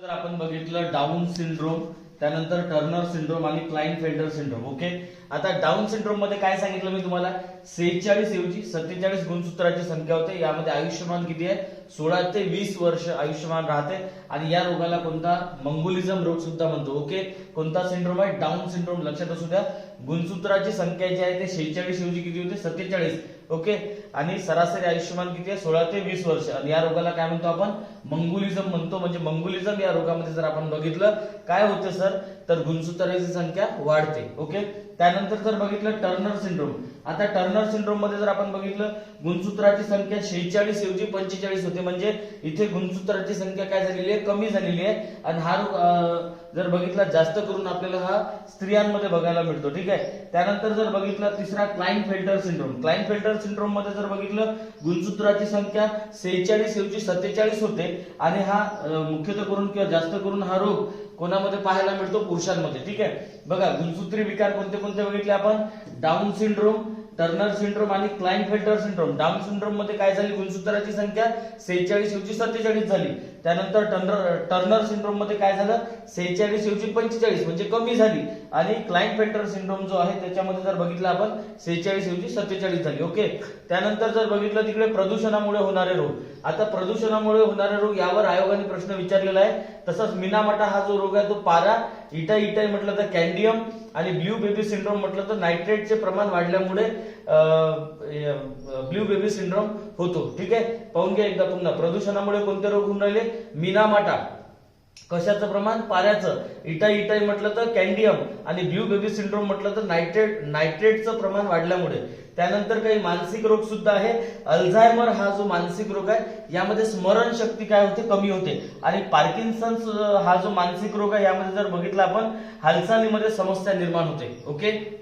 जर आपण बघितलं डाऊन सिंड्रोम त्यानंतर टर्नर सिंड्रोम आणि क्लाइन फेल्डर सिंड्रोम ओके आता डाऊन सिंड्रोममध्ये काय सांगितलं मी तुम्हाला? सेहेचाळीस ऐवजी सत्तेचाळीस गुणसूत्राची संख्या होते. यामध्ये आयुष्यमान किती आहे? सोळा ते वीस वर्ष आयुष्यमान राहते. आणि या रोगाला कोणता? मंगोलिझम रोग सुद्धा म्हणतो ओके कोणता सिंड्रोम आहे? डाऊन सिंड्रोम लक्षात असू द्या. गुणसूत्राची संख्या जी आहे ते शेहेचाळीस ऐवजी किती होते? सत्तेचाळीस. ओके? आणि सरासरी आयुष्यमान किती आहे? सोळा ते वीस वर्ष. आणि या रोगाला काय म्हणतो आपण? मंगोलिझम म्हणतो. म्हणजे मंगोलिझम या रोगामध्ये जर आपण बघितलं काय होतं सर? तर गुणसूत्राची संख्या वाढते. ओके? त्यानंतर जर बघितलं टर्नर सिंड्रोम. आता टर्नर सिंड्रोममध्ये जर आपण बघितलं गुणसूत्राची संख्या शेहेचाळीस ऐवजी पंचेचाळीस होते. म्हणजे इथे गुणसूत्राची संख्या काय झालेली आहे? कमी झालेली आहे. आणि हा रोग जर बघितला जास्त करून आपल्याला हा स्त्रियांमध्ये बघायला मिळतो. ठीक आहे? त्यानंतर जर बघितलं तिसरा Klinefelter syndrome. Klinefelter सिंड्रोममध्ये जर बघितलं गुणसूत्राची संख्या सेहेचाळीस ऐवजी सत्तेचाळीस होते. आणि हा मुख्यतः करून किंवा जास्त करून हा रोग कोणामध्ये पाहायला मिळतो? पुरुषांमध्ये. ठीक आहे? बघा गुणसूत्री विकार कोणते कोणते बघितले आपण? डाऊन सिंड्रोम टर्नर सिंड्रोम आणि क्लाइन फेल्टर सिंड्रोम. डाऊन सिंड्रोममध्ये काय झाली? गुणसूत्राची संख्या सेहेचाळीस ऐवजी सत्तेचाळीस झाली. त्यानंतर टर्नर टर्नर सिंड्रोममध्ये काय झालं? सेहेचाळीस ऐवजी पंचेचाळीस म्हणजे कमी झाली. आणि क्लाइन फेल्टर सिंड्रोम जो आहे त्याच्यामध्ये जर बघितलं आपण सेहेचाळीस ऐवजी सत्तेचाळीस झाली. ओके? त्यानंतर जर बघितलं तिकडे प्रदूषणामुळे होणारे रोग. आता प्रदूषणामुळे होणारे रोग यावर आयोगाने प्रश्न विचारलेला आहे. तसंच मिनामाटा हा जो रोग आहे तो पारा इटा इटाई म्हटलं तर कॅन्डियम आणि ब्ल्यू बेबी सिंड्रोम म्हटलं तर नायट्रेटचे प्रमाण वाढल्यामुळे ब्ल्यू बेबी सिंड्रोम होतो. ठीक आहे? पाहून घ्या एकदा पुन्हा. प्रदूषणामुळे कोणते रोग होऊन राहिले? मिनामाटा. कशाचं प्रमाण? पाण्याचं. इटाई इटाई म्हटलं तर कॅन्डियम आणि ब्ल्यू बेबी सिंड्रोम म्हटलं तर नायट्रेट नायट्रेटचं प्रमाण वाढल्यामुळे. त्यानंतर काही मानसिक रोग सुद्धा आहे. अल्झायमर हा जो मानसिक रोग आहे यामध्ये स्मरणशक्ती काय होते? कमी होते. आणि पार्किन्सन्स हा जो मानसिक रोग आहे यामध्ये जर बघितला आपण हालचालीमध्ये समस्या निर्माण होते. ओके?